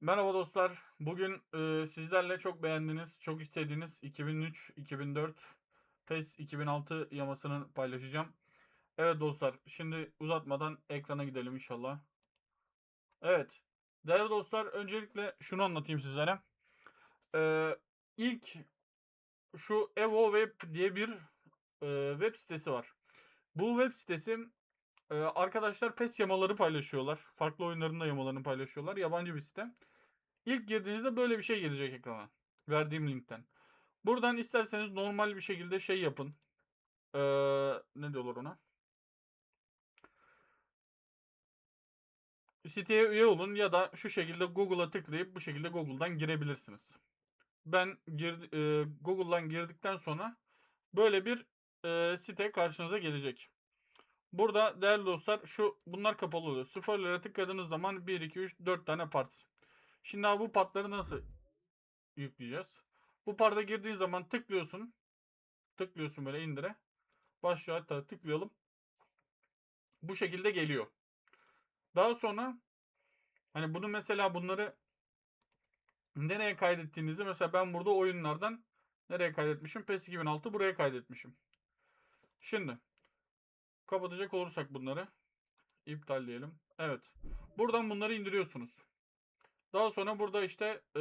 Merhaba dostlar. Bugün e, sizlerle çok beğendiğiniz, çok istediğiniz 2003, 2004, PES 2006 yamasını paylaşacağım. Evet dostlar, şimdi uzatmadan ekrana gidelim inşallah. Evet, değerli dostlar, öncelikle şunu anlatayım sizlere. E, ilk şu Evo Web diye bir e, web sitesi var. Bu web sitesi e, arkadaşlar PES yamaları paylaşıyorlar. Farklı oyunların da yamalarını paylaşıyorlar. Yabancı bir site. İlk girdiğinizde böyle bir şey gelecek ekrana. Verdiğim linkten. Buradan isterseniz normal bir şekilde şey yapın. Ee, ne diyorlar ona? Siteye üye olun ya da şu şekilde Google'a tıklayıp bu şekilde Google'dan girebilirsiniz. Ben gir, e, Google'dan girdikten sonra böyle bir e, site karşınıza gelecek. Burada değerli dostlar şu bunlar kapalı oluyor. Sıfırlara tıkladığınız zaman 1, 2, 3, 4 tane part. Şimdi abi bu partları nasıl yükleyeceğiz? Bu parta girdiğin zaman tıklıyorsun. Tıklıyorsun böyle indire. Başlıyor hatta tıklayalım. Bu şekilde geliyor. Daha sonra hani bunu mesela bunları nereye kaydettiğinizi mesela ben burada oyunlardan nereye kaydetmişim? PES 2006 buraya kaydetmişim. Şimdi kapatacak olursak bunları iptal diyelim. Evet. Buradan bunları indiriyorsunuz. Daha sonra burada işte e,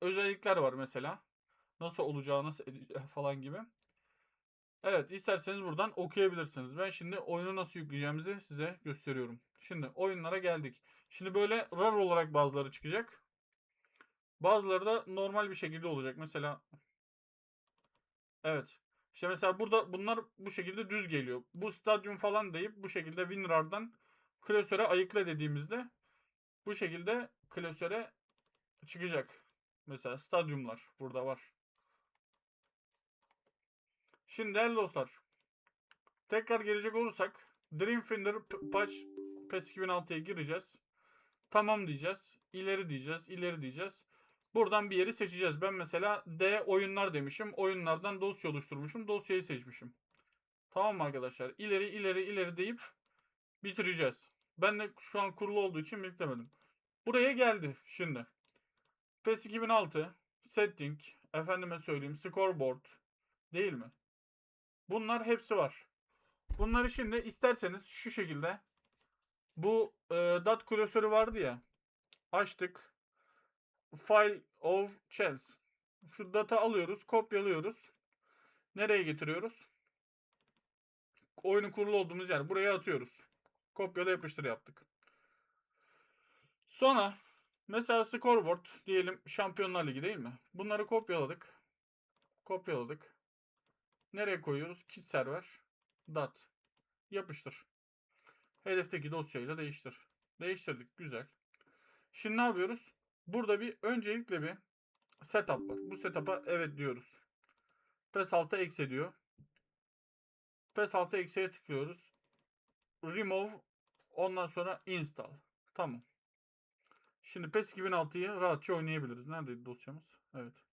özellikler var mesela. Nasıl olacağı, nasıl edeceği falan gibi. Evet isterseniz buradan okuyabilirsiniz. Ben şimdi oyunu nasıl yükleyeceğimizi size gösteriyorum. Şimdi oyunlara geldik. Şimdi böyle RAR olarak bazıları çıkacak. Bazıları da normal bir şekilde olacak. Mesela evet. İşte mesela burada bunlar bu şekilde düz geliyor. Bu stadyum falan deyip bu şekilde WinRAR'dan klasöre ayıkla dediğimizde bu şekilde klasöre çıkacak. Mesela stadyumlar burada var. Şimdi değerli dostlar. Tekrar gelecek olursak Dreamfinder Patch PES 2006'ya gireceğiz. Tamam diyeceğiz. İleri diyeceğiz. ileri diyeceğiz. Buradan bir yeri seçeceğiz. Ben mesela D oyunlar demişim. Oyunlardan dosya oluşturmuşum. Dosyayı seçmişim. Tamam mı arkadaşlar? İleri ileri ileri deyip bitireceğiz. Ben de şu an kurulu olduğu için biriklemedim. Buraya geldi şimdi. PES 2006 setting efendime söyleyeyim scoreboard değil mi? Bunlar hepsi var. Bunları şimdi isterseniz şu şekilde bu e, dot klasörü vardı ya açtık file of chance şu data alıyoruz kopyalıyoruz nereye getiriyoruz oyunu kurulu olduğumuz yer buraya atıyoruz kopyala yapıştır yaptık Sonra mesela scoreboard diyelim Şampiyonlar Ligi değil mi? Bunları kopyaladık. Kopyaladık. Nereye koyuyoruz? Kit server. Dat. Yapıştır. Hedefteki dosyayla değiştir. Değiştirdik. Güzel. Şimdi ne yapıyoruz? Burada bir öncelikle bir setup var. Bu setup'a evet diyoruz. PES 6 eksi diyor. PES 6 eksiye tıklıyoruz. Remove. Ondan sonra install. Tamam. Şimdi PES 2006'yı rahatça oynayabiliriz. Neredeydi dosyamız? Evet.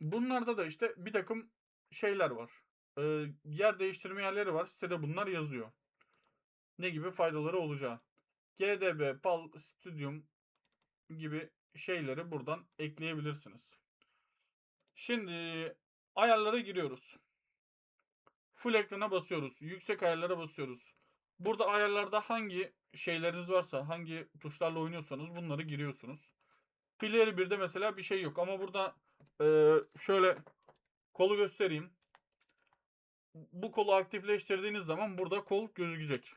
Bunlarda da işte bir takım şeyler var. Ee, yer değiştirme yerleri var. Sitede bunlar yazıyor. Ne gibi faydaları olacağı. GDB, PAL, Studium gibi şeyleri buradan ekleyebilirsiniz. Şimdi ayarlara giriyoruz. Full ekrana basıyoruz. Yüksek ayarlara basıyoruz. Burada ayarlarda hangi şeyleriniz varsa, hangi tuşlarla oynuyorsanız bunları giriyorsunuz. Player 1'de mesela bir şey yok ama burada e, şöyle kolu göstereyim. Bu kolu aktifleştirdiğiniz zaman burada kol gözükecek.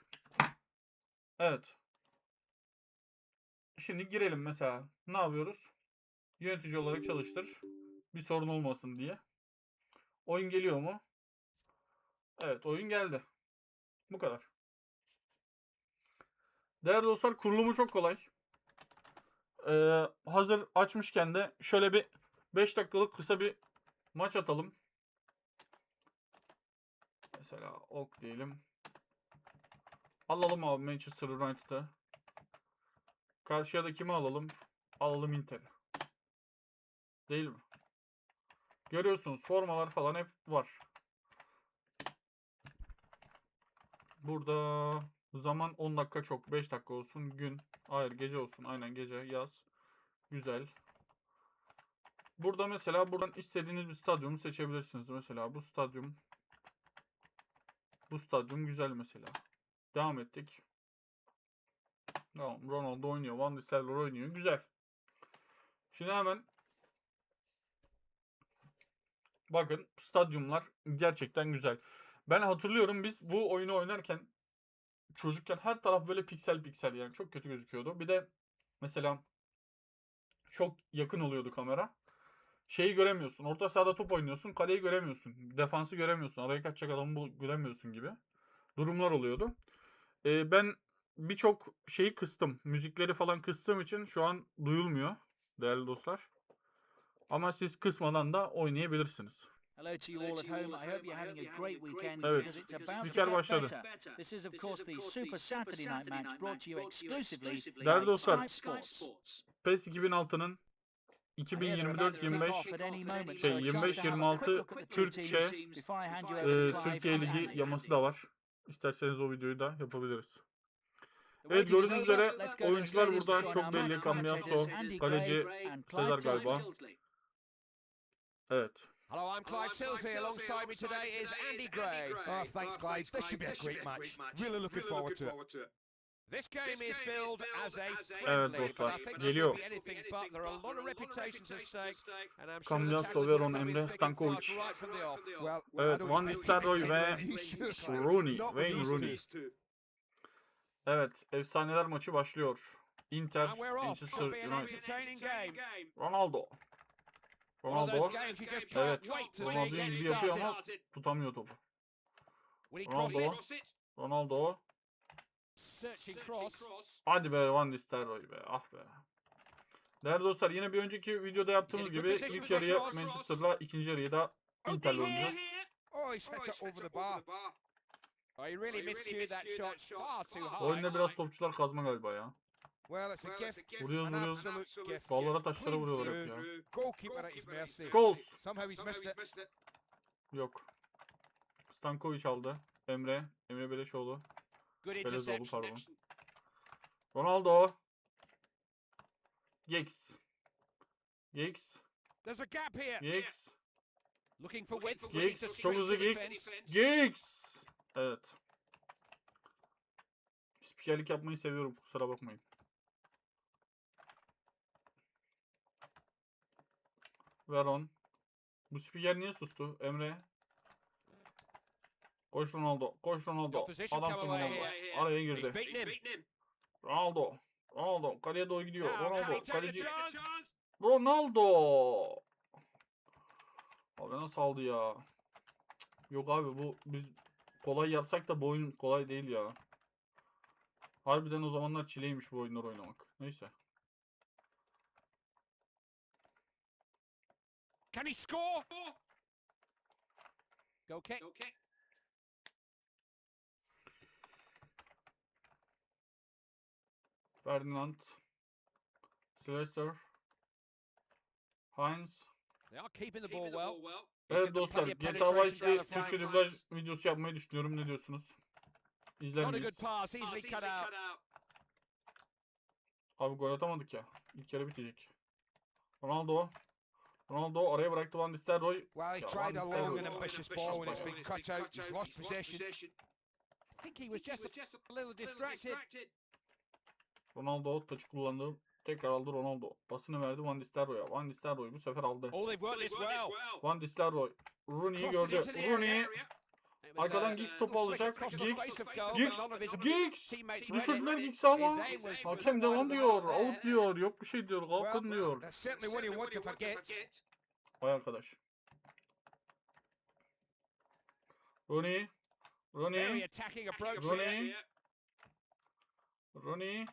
Evet. Şimdi girelim mesela. Ne yapıyoruz? Yönetici olarak çalıştır. Bir sorun olmasın diye. Oyun geliyor mu? Evet oyun geldi. Bu kadar. Değerli dostlar kurulumu çok kolay. Ee, hazır açmışken de şöyle bir 5 dakikalık kısa bir maç atalım. Mesela ok diyelim. Alalım abi Manchester United'ı. Karşıya da kimi alalım? Alalım Inter'i. Değil mi? Görüyorsunuz formalar falan hep var. Burada Zaman 10 dakika çok. 5 dakika olsun. Gün. Hayır gece olsun. Aynen gece. Yaz. Güzel. Burada mesela buradan istediğiniz bir stadyumu seçebilirsiniz. Mesela bu stadyum. Bu stadyum güzel mesela. Devam ettik. Tamam. Ronaldo oynuyor. Van Nistelrooy oynuyor. Güzel. Şimdi hemen bakın stadyumlar gerçekten güzel. Ben hatırlıyorum biz bu oyunu oynarken çocukken her taraf böyle piksel piksel yani çok kötü gözüküyordu. Bir de mesela çok yakın oluyordu kamera. Şeyi göremiyorsun. Orta sahada top oynuyorsun. Kaleyi göremiyorsun. Defansı göremiyorsun. Araya kaçacak adamı göremiyorsun gibi. Durumlar oluyordu. Ee, ben birçok şeyi kıstım. Müzikleri falan kıstığım için şu an duyulmuyor değerli dostlar. Ama siz kısmadan da oynayabilirsiniz. Hello to you all at home. I hope you're having a great weekend Evet. because it's about to get başladı. better. This is of course the Super Saturday Night match brought to you exclusively Değerli by dostlar, Sky Sports. PES 2006'nın I hear they're about to kick 2024-25 off at any moment, şey, so a chance to have a 25-26 quick look at the two Türkçe, e, Türkiye Ligi yaması da var. İsterseniz o videoyu da yapabiliriz. Evet gördüğünüz üzere oyuncular burada çok belli. Andy kaleci Sezar galiba. Evet. Hello, I'm Clive Tilsley. Alongside me today is Andy Gray. Oh, thanks, Clive. This should be a great match. Really looking forward to it. This game is billed as a Evet friendly, but dostlar, I think this geliyor. will be anything but. There are a lot of reputations at stake, and I'm sure the Cambiaso, tacklers Veron, have come in Emre, Stankovic. Evet, Van Nistelrooy ve. Rooney, Wayne Rooney. Evet. Efsaneler maçı başlıyor. Inter. Manchester United. Ronaldo. Ronaldo Evet. Ronaldo gibi yapıyor ama tutamıyor topu. Ronaldo. Ronaldo. Hadi be Van Nistelrooy be. Ah be. Değerli dostlar yine bir önceki videoda yaptığımız gibi ilk yarıya Manchester'la ikinci yarıyı da Inter'le oynayacağız. Oh, bar. Oh, he really miscued that shot far too high. Oyunda biraz topçular kazma galiba ya. Well, it's a gift. Vuruyoruz vuruyoruz. Ballara taşlara vuruyorlar hep ya. Goalkeeper at his mercy. Scholes. Somehow he's missed it. Yok. Stankovic aldı. Emre. Emre Beleşoğlu. Good Belezoğlu pardon. Ronaldo. Giggs. Giggs. There's a gap here. Giggs. Looking for width. Giggs. Çok hızlı the Giggs. Evet. Spikerlik yapmayı seviyorum kusura bakmayın. Veron. Bu spiker niye sustu? Emre. Koş Ronaldo. Koş Ronaldo. Adamsın Ronaldo. Araya girdi. Ronaldo. Ronaldo. Kaleye doğru gidiyor. Ronaldo. Kaleci. Ronaldo. Abi nasıl aldı ya? Yok abi bu biz kolay yapsak da bu oyun kolay değil ya. Harbiden o zamanlar çileymiş bu oyunları oynamak. Neyse. Can he score? Go kick. Ferdinand. Sylvester. Heinz. They are keeping the ball well. Evet dostlar GTA Vice City the Türkçe flanks. dublaj videosu yapmayı düşünüyorum. Ne diyorsunuz? İzler miyiz? Abi gol atamadık ya. İlk yarı bitecek. Ronaldo. Ronaldo araya bıraktı Van Nistelrooy. Well, he tried a long and ambitious ball and it's been cut out. He's lost possession. I think he was just a little distracted. Ronaldo taçı kullandı. Tekrar aldı Ronaldo. Pasını verdi Van Nistelrooy'a. Van Nistelrooy bu sefer aldı. Van Nistelrooy. Rooney'i gördü. Rooney. Arkadan Giggs little topu alacak. Giggs. Giggs. Giggs. Düşürdüler. Giggs'i ama. Hakem devam diyor. there. Out diyor. Yok bir şey diyor. Kalkın diyor. forget. Vay arkadaş. Rooney. Rooney. Rooney. Rooney.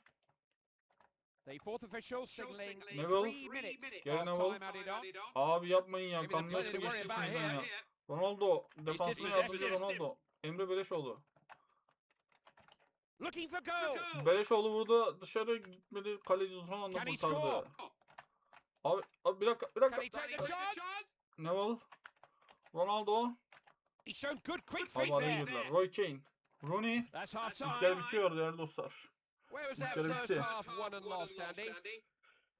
The fourth official signalling Neville. three minutes Gel of Neville. time added on. Abi yapmayın ya. About geçti sizden here. ya. Ronaldo. Defansın dispossessed yardımcı him. Ronaldo. Emre Beleşoğlu. Looking for goal. Beleşoğlu vurdu. Dışarı gitmedi. Kaleci son anda he kurtardı. Abi, abi bir dakika. Bir he dakika. Neville. Ronaldo. He's shown good quick feet there. Roy Kane. Rooney. That's half İlk time. yarı bitiyor değerli dostlar. Where was İlk that yarı first bitti. half won and lost, Andy?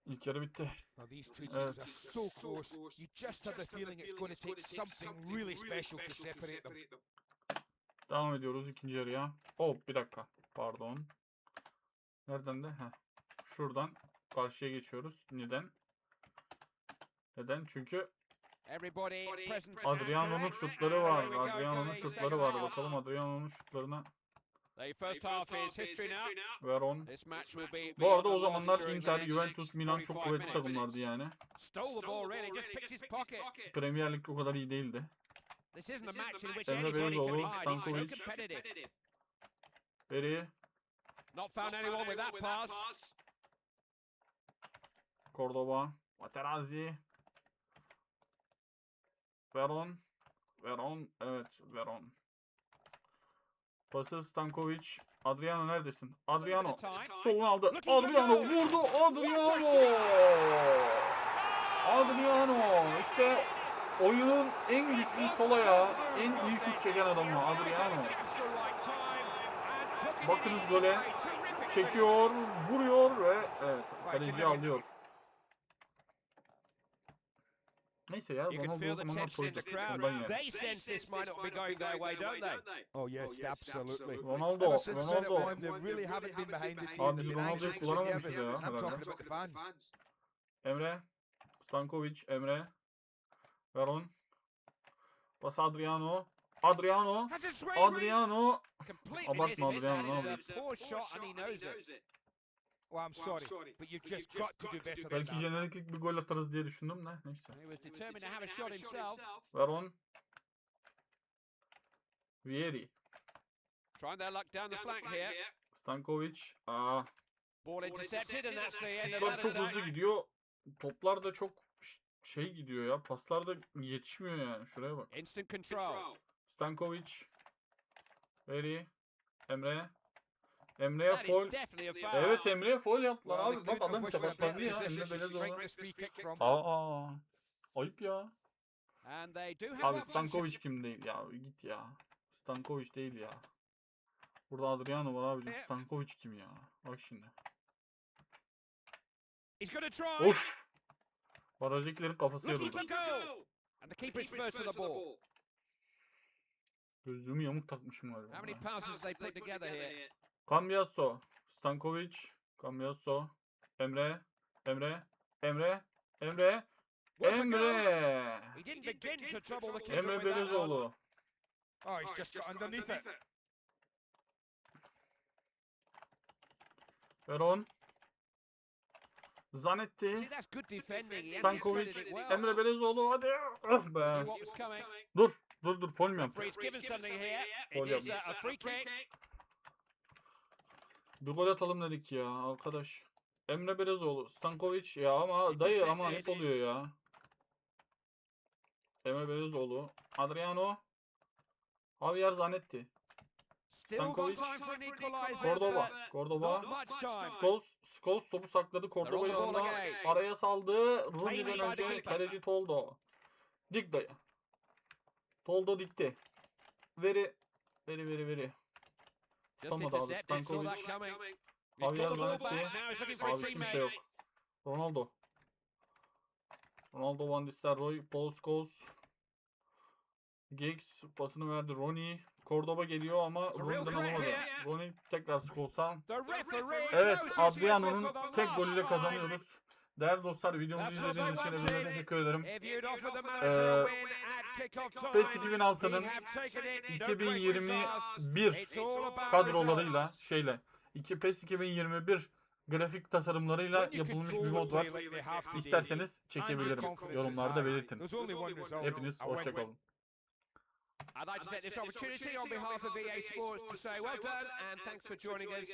İlk yarı bitti. Now these two teams Evet. are so close. You just have the feeling it's going to take something really special to separate them. Devam ediyoruz ikinci yarıya. Hop bir dakika. Pardon. Nereden de? Heh. Şuradan karşıya geçiyoruz. Neden? Neden? Çünkü. Adriano'nun şutları var. Adriano'nun şutları var. Bakalım Adriano'nun şutlarına. Veron. This match will be. Bu arada o zamanlar Inter, Juventus, Milan çok 45 kuvvetli takımlardı yani. Premier Lig o kadar iyi değildi. Emre so Stankovic. competitive. Beri, Not found anyone with that pass. Cordoba, Materazzi, Veron, Veron, evet Veron. Pası Stankovic, Adriano neredesin? Adriano, solunu aldı. Adriano vurdu, Adriano! Adriano, işte oyunun en güçlü sol ayağı, en iyi şut çeken adamı Adriano. Bakınız gole. Çekiyor, vuruyor ve evet kaleci alıyor. Neyse ya You can Ronaldo feel the zamanlar tension in the crowd. ondan yani. They sense this might not be going their way, don't they? Oh yes, absolutely. Ronaldo, Ever since then, at Ronaldo. time, they really haven't been behind the team. Abi They've been Ronaldo'yu anxious, ya I'm herhalde. talking about the fans. Emre, Stankovic, Emre, Veron, pas Adriano, Adriano, a. Adriano. Completely Abartma missed Adriano, ne it's a yapıyorsun? poor shot and he knows it. Well, I'm sorry, but you've just got to do better than Belki that. jeneriklik bir gol atarız diye düşündüm de neyse. He was determined to have a shot himself. Veron, Vieri, Trying their luck down the flank here. Stankovic. Aa, Ball intercepted and that's the end of that çok hızlı gidiyor. Toplar da çok şey gidiyor ya. Paslar da yetişmiyor yani. Şuraya bak. Instant control. Stankovic, Veri, Emre. Emre'ye foul. Evet Emre'ye foul yaptılar abi. Bak adam sakatlandı ya. Emre kick from. Aa, ayıp ya. Abi. Stankovic kim değil ya. Git ya. Stankovic değil ya. Burada Adriano var abicim. Ne? Stankovic kim ya? Bak şimdi. He's going to try. Of. Barajdakilerin kafası Looking yarıldı. for goal. And the keeper is first to the ball. Gözlüğümü yamuk takmışım galiba. How many passes they put together here? Cambiasso, Stankovic, Cambiasso, Emre, Emre, Emre, Emre. Emre. He didn't begin to trouble the keeper Emre. Belezoğlu. Oh, he's just got underneath it. Veron. Zanetti. Stankovic. Emre Belezoğlu hadi. Ah be. Dur. Dur dur. Foul It is yapmış. uh, a free kick. Bir gol atalım dedik ya arkadaş. Emre Belezoğlu. Stankovic ya ama dayı ama ayıp oluyor ya. Emre Belezoğlu. Adriano. Javier Zanetti. Stankovic. Cordoba. Cordoba. Scholes, Scholes topu sakladı. Cordoba yanında araya saldı. Rooney'den önce kaleci Toldo. Dik dayı. Toldo dikti. Veri. Veri veri veri. Just Olmadı abi, intercepted. Saw Stankovic. that coming. He's Javier got the ball Zanetti. back. Now he's looking for a Abi kimse teammate. yok. Ronaldo. Ronaldo Van Nistelrooy. Paul Scholes. Giggs pasını verdi. Ronnie. Cordoba geliyor ama It's a real threat here. Ronnie tekrar. The referee Evet knows he's Adriano'nun for the tek last golüyle time. kazanıyoruz. Değerli dostlar videomuzu izlediğiniz için hepinize teşekkür ederim. Time, PES 2006'nın he'd have taken it. No 2021 questions asked. It's all about kadrolarıyla şeyle 2 PES 2021 grafik tasarımlarıyla yapılmış bir mod var. İsterseniz çekebilirim. Yorumlarda belirtin. Hepiniz hoşçakalın. I'd like to take this opportunity on behalf of EA Sports to say well done and thanks for joining us